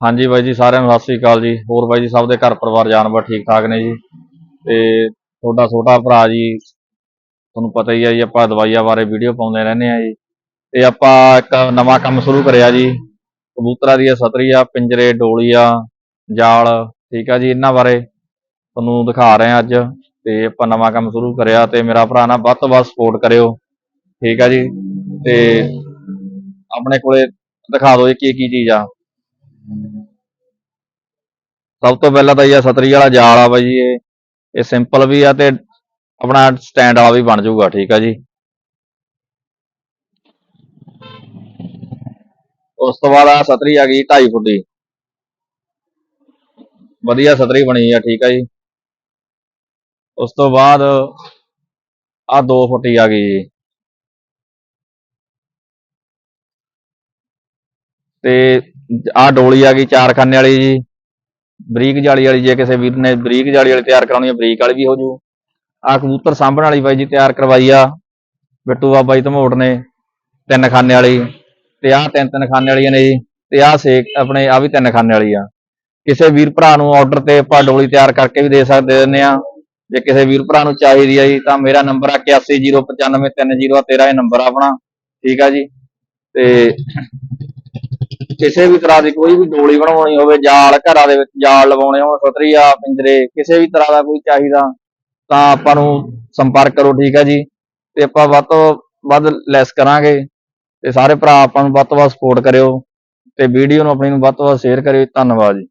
ਹਾਂਜੀ ਬਾਈ ਜੀ, ਸਾਰਿਆਂ ਨੂੰ ਸਤਿ ਸ੍ਰੀ ਅਕਾਲ ਜੀ। ਹੋਰ ਬਾਈ ਜੀ, ਸਭ ਦੇ ਘਰ ਪਰਿਵਾਰ ਜਾਨਵਰ ਠੀਕ ਠਾਕ ਨੇ ਜੀ। ਤੇ ਤੁਹਾਡਾ ਛੋਟਾ ਭਰਾ ਜੀ, ਤੁਹਾਨੂੰ ਪਤਾ ਹੀ ਆ ਜੀ, ਆਪਾਂ ਦਵਾਈਆਂ ਬਾਰੇ ਵੀਡੀਓ ਪਾਉਂਦੇ ਰਹਿੰਦੇ ਆ ਜੀ। ਤੇ ਆਪਾਂ ਇੱਕ ਨਵਾਂ ਕੰਮ ਸ਼ੁਰੂ ਕਰਿਆ ਜੀ। ਕਬੂਤਰਾਂ ਦੀਆਂ ਸਤਰੀਆਂ ਪਿੰਜਰੇ, ਡੋਲੀਆਂ, ਜਾਲ, ਠੀਕ ਆ ਜੀ, ਇਹਨਾਂ ਬਾਰੇ ਤੁਹਾਨੂੰ ਦਿਖਾ ਰਹੇ ਆ ਅੱਜ। ਤੇ ਆਪਾਂ ਨਵਾਂ ਕੰਮ ਸ਼ੁਰੂ ਕਰਿਆ ਤੇ ਮੇਰਾ ਭਰਾ ਨਾ ਵੱਧ ਤੋਂ ਵੱਧ ਸਪੋਰਟ ਕਰਿਓ। ਠੀਕ ਆ ਜੀ। ਤੇ ਆਪਣੇ ਕੋਲੇ ਦਿਖਾ ਦਿਓ ਜੀ ਕੀ ਕੀ ਚੀਜ਼ ਆ। ਸਭ ਤੋਂ ਪਹਿਲਾਂ ਤਾਂ ਇਹ ਆ, ਸਤਰੀ ਵਾਲਾ ਜਾਲ ਆ ਬਾਈ ਜੀ ਇਹ। ਇਹ ਸਿੰਪਲ ਵੀ ਆ ਤੇ ਆਪਣਾ ਸਟੈਂਡ ਵਾਲਾ ਵੀ ਬਣ ਜਾਊਗਾ, ਠੀਕ ਆ ਜੀ। ਉਸ ਤੋਂ ਬਾਅਦ ਆ ਸਤਰੀ ਆ ਗਈ 2.5 ਫੁੱਟ। ਦੀ ਵਧੀਆ ਸਤਰੀ ਬਣੀ ਆ, ਠੀਕ ਆ ਜੀ। ਉਸ ਤੋਂ ਬਾਅਦ ਆ 2 ਫੁੱਟ ਦੀ ਆ ਗਈ ਜੀ। ਤੇ ਆ ਡੋਲੀ ਆ ਗਈ ਚਾਰ ਖਾਨੇ ਵਾਲੀ ਜੀ। ਬਰੀਕ ਜਾਲੀ ਵਾਲੀ ਜੇ ਕਿਸੇ ਵੀਰ ਨੇ ਬਰੀਕ ਜਾਲੀ ਵਾਲੀ ਤਿਆਰ ਕਰਾਉਣੀ ਹੈ ਬਰੀਕ ਵਾਲੀ ਵੀ ਹੋ ਜੂ। ਆ ਕਬੂਤਰ ਸਾਂਭਣ ਵਾਲੀ ਬਾਈ ਜੀ ਤਿਆਰ ਕਰਵਾਈ ਆ। ਬਿੱਟੂ ਬਾਬਾ ਜੀ ਧਮੋੜ ਨੇ, ਤਿੰਨ ਖਾਨੇ ਵਾਲੀ ਤੇ ਆ ਤਿੰਨ ਤਿੰਨ ਖਾਨੇ ਵਾਲੀਆਂ ਨੇ ਜੀ ਤੇ ਆ ਸੇਕ ਆਪਣੇ ਆ ਵੀ ਤਿੰਨ ਖਾਨੇ ਵਾਲੀ ਆ। ਕਿਸੇ ਵੀਰ ਭਰਾ ਨੂੰ ਆਰਡਰ ਤੇ ਆਪਾਂ ਡੋਲੀ ਤਿਆਰ ਕਰਕੇ ਵੀ ਦੇ ਸਕਦੇ ਦੇ ਆ। ਜੇ ਕਿਸੇ ਵੀਰ ਭਰਾ ਨੂੰ ਚਾਹੀਦੀ ਆ ਜੀ, ਤਾਂ ਮੇਰਾ ਨੰਬਰ ਆ 81095330 ਤੇਰਾ, ਇਹ ਨੰਬਰ ਆਪਣਾ। ਠੀਕ ਆ ਜੀ। ਤੇ ਕਿਸੇ ਵੀ ਤਰ੍ਹਾਂ ਦੀ ਕੋਈ ਵੀ ਡੋਲੀ ਬਣਾਉਣੀ ਹੋਵੇ, ਜਾਲ ਘਰਾਂ ਦੇ ਵਿੱਚ ਜਾਲ ਲਵਾਉਣੇ ਹੋਣ, ਸਤਰੀਆ, ਪਿੰਜਰੇ, ਕਿਸੇ ਵੀ ਤਰ੍ਹਾਂ ਦਾ ਕੋਈ ਚਾਹੀਦਾ, ਤਾਂ ਆਪਾਂ ਨੂੰ ਸੰਪਰਕ ਕਰੋ, ਠੀਕ ਹੈ ਜੀ। ਤੇ ਆਪਾਂ ਵੱਧ ਤੋਂ ਵੱਧ ਲੈਸ ਕਰਾਂਗੇ। ਤੇ ਸਾਰੇ ਭਰਾ ਆਪਾਂ ਨੂੰ ਵੱਧ ਤੋਂ ਵੱਧ ਸਪੋਰਟ ਕਰਿਓ। ਤੇ ਵੀਡੀਓ ਨੂੰ ਆਪਣੀ ਨੂੰ ਵੱਧ ਤੋਂ ਵੱਧ ਸ਼ੇਅਰ ਕਰਿਓ। ਧੰਨਵਾਦ ਜੀ।